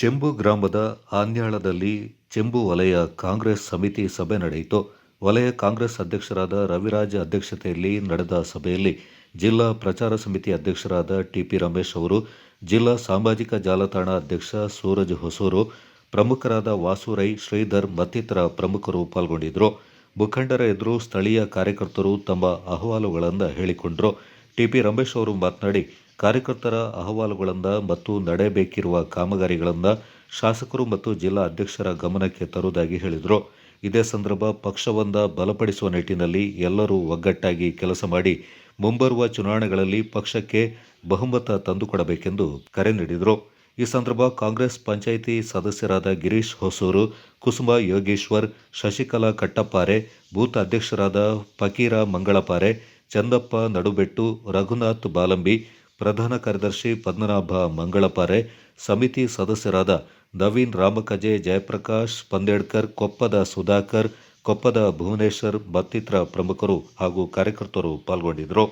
ಚೆಂಬು ಗ್ರಾಮದ ಆನ್ಯಾಳದಲ್ಲಿ ಚೆಂಬು ವಲಯ ಕಾಂಗ್ರೆಸ್ ಸಮಿತಿ ಸಭೆ ನಡೆಯಿತು. ವಲಯ ಕಾಂಗ್ರೆಸ್ ಅಧ್ಯಕ್ಷರಾದ ರವಿರಾಜ್ ಅಧ್ಯಕ್ಷತೆಯಲ್ಲಿ ನಡೆದ ಸಭೆಯಲ್ಲಿ ಜಿಲ್ಲಾ ಪ್ರಚಾರ ಸಮಿತಿ ಅಧ್ಯಕ್ಷರಾದ ಟಿಪಿ ರಮೇಶ್ ಅವರು, ಜಿಲ್ಲಾ ಸಾಮಾಜಿಕ ಜಾಲತಾಣ ಅಧ್ಯಕ್ಷ ಸೂರಜ್ ಹೊಸೂರು, ಪ್ರಮುಖರಾದ ವಾಸುರೈ, ಶ್ರೀಧರ್ ಮತ್ತಿತರ ಪ್ರಮುಖರು ಪಾಲ್ಗೊಂಡಿದ್ದರು. ಮುಖಂಡರ ಎದುರು ಸ್ಥಳೀಯ ಕಾರ್ಯಕರ್ತರು ತಮ್ಮ ಅಹವಾಲುಗಳನ್ನು ಹೇಳಿಕೊಂಡರು. ಟಿಪಿ ರಮೇಶ್ ಅವರು ಮಾತನಾಡಿ, ಕಾರ್ಯಕರ್ತರ ಅಹವಾಲುಗಳನ್ನು ಮತ್ತು ನಡೆಯಬೇಕಿರುವ ಕಾಮಗಾರಿಗಳನ್ನು ಶಾಸಕರು ಮತ್ತು ಜಿಲ್ಲಾ ಅಧ್ಯಕ್ಷರ ಗಮನಕ್ಕೆ ತರುವುದಾಗಿ ಹೇಳಿದರು. ಇದೇ ಸಂದರ್ಭ ಪಕ್ಷವೊಂದ ಬಲಪಡಿಸುವ ನಿಟ್ಟಿನಲ್ಲಿ ಎಲ್ಲರೂ ಒಗ್ಗಟ್ಟಾಗಿ ಕೆಲಸ ಮಾಡಿ, ಮುಂಬರುವ ಚುನಾವಣೆಗಳಲ್ಲಿ ಪಕ್ಷಕ್ಕೆ ಬಹುಮತ ತಂದುಕೊಡಬೇಕೆಂದು ಕರೆ ನೀಡಿದರು. ಈ ಸಂದರ್ಭ ಕಾಂಗ್ರೆಸ್ ಪಂಚಾಯಿತಿ ಸದಸ್ಯರಾದ ಗಿರೀಶ್ ಹೊಸೂರು, ಕುಸುಮ ಯೋಗೇಶ್ವರ್, ಶಶಿಕಲಾ ಕಟ್ಟಪ್ಪಾರೆ, ಬೂತ್ ಅಧ್ಯಕ್ಷರಾದ ಫಕೀರ ಮಂಗಳಪಾರೆ ಚಂದಪ್ಪ, ನಡುಬೆಟ್ಟು, ರಘುನಾಥ್ ಬಾಲಂಬಿ, ಪ್ರಧಾನ ಕಾರ್ಯದರ್ಶಿ ಪದ್ಮನಾಭ ಮಂಗಳಪಾರೆ, ಸಮಿತಿ ಸದಸ್ಯರಾದ ನವೀನ್ ರಾಮಕಜೆ, ಜಯಪ್ರಕಾಶ್ ಪಂದೇಡ್ಕರ್, ಕೊಪ್ಪದ ಸುಧಾಕರ್, ಕೊಪ್ಪದ ಭುವನೇಶ್ವರ್ ಮತ್ತಿತರ ಪ್ರಮುಖರು ಹಾಗೂ ಕಾರ್ಯಕರ್ತರು ಪಾಲ್ಗೊಂಡಿದ್ದರು.